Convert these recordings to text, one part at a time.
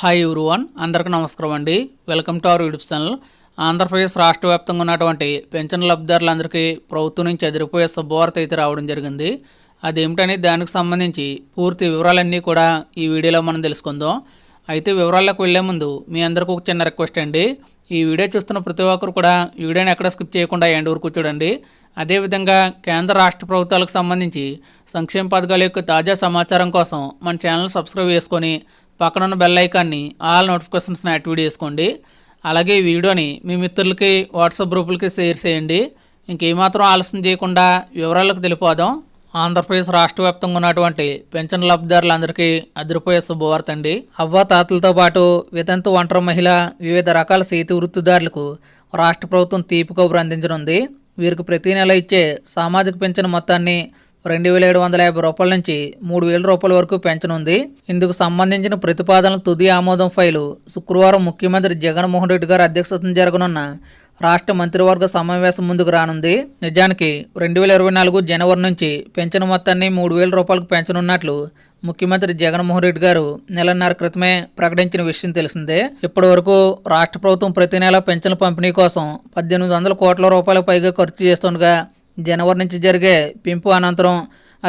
Hi one అందరికీ నమస్కారం అండి. Welcome to our YouTube channel Andhra Pradesh రాష్ట్ర వ్యాప్తంగా ఉన్నటువంటి పెన్షన్ లబ్ధిదారులందరికీ ప్రభుత్వం నుంచి ఎదిరిపోయే శుభవార్త అయితే రావడం జరిగింది. అదేమిటని దానికి సంబంధించి పూర్తి వివరాలన్నీ కూడా ఈ వీడియోలో మనం తెలుసుకుందాం. అయితే వివరాల్లోకి వెళ్ళే ముందు మీ అందరికీ ఒక చిన్న రిక్వెస్ట్ అండి. ఈ వీడియో చూస్తున్న ప్రతి ఒక్కరు కూడా వీడియోని ఎక్కడ స్కిప్ చేయకుండా ఎండ్ వరకు చూడండి. అదేవిధంగా కేంద్ర రాష్ట్ర ప్రభుత్వాలకు సంబంధించి సంక్షేమ పథకాల యొక్క తాజా సమాచారం కోసం మన ఛానల్ సబ్స్క్రైబ్ చేసుకొని పక్కనున్న బెల్ ఐకాన్ని ఆల్ నోటిఫికేషన్స్ని యాక్టివేట్ చేసుకోండి. అలాగే ఈ వీడియోని మీ మిత్రులకి వాట్సాప్ గ్రూపులకి షేర్ చేయండి. ఇంకేమాత్రం ఆలస్యం చేయకుండా వివరాలకు తెలిపోదాం. ఆంధ్రప్రదేశ్ రాష్ట్ర వ్యాప్తంగా ఉన్నటువంటి పెన్షన్ లబ్ధిదారులందరికీ అదిరిపోయే శుభవార్త అండి. అవ్వ తాతలతో పాటు వితంతు ఒంటరి మహిళ వివిధ రకాల చేతి వృత్తిదారులకు రాష్ట్ర ప్రభుత్వం తీపి కబురు అందించనుంది. వీరికి ప్రతి నెల ఇచ్చే సామాజిక పెన్షన్ మొత్తాన్ని రెండు వేల ఏడు వందల యాభై రూపాయల నుంచి మూడు వేల రూపాయల వరకు పెంచనుంది. ఇందుకు సంబంధించిన ప్రతిపాదనల తుది ఆమోదం ఫైలు శుక్రవారం ముఖ్యమంత్రి జగన్మోహన్ రెడ్డి గారి అధ్యక్షతన జరగనున్న రాష్ట్ర మంత్రివర్గ సమావేశం ముందుకు రానుంది. నిజానికి రెండు వేల ఇరవై నాలుగు జనవరి నుంచి పెన్షన్ మొత్తాన్ని మూడు వేల రూపాయలకు పెంచనున్నట్లు ముఖ్యమంత్రి జగన్మోహన్ రెడ్డి గారు నెలన్నర క్రితమే ప్రకటించిన విషయం తెలిసిందే. ఇప్పటి వరకు రాష్ట్ర ప్రభుత్వం ప్రతి నెల పెన్షన్ పంపిణీ కోసం పద్దెనిమిది వందల కోట్ల రూపాయలకు పైగా ఖర్చు చేస్తుండగా జనవరి నుంచి జరిగే పెంపు అనంతరం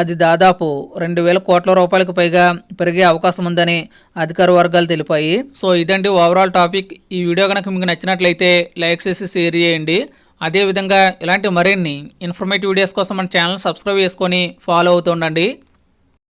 అది దాదాపు రెండు వేల కోట్ల రూపాయలకు పైగా పెరిగే అవకాశం ఉందని అధికార వర్గాలు తెలిపాయి. సో ఇదండి ఓవరాల్ టాపిక్ ఈ వీడియో కనుక మీకు నచ్చినట్లయితే లైక్ చేసి షేర్ చేయండి. అదేవిధంగా ఇలాంటి మరిన్ని ఇన్ఫర్మేటివ్ వీడియోస్ కోసం మన ఛానల్ సబ్స్క్రైబ్ చేసుకొని ఫాలో అవుతూ ఉండండి.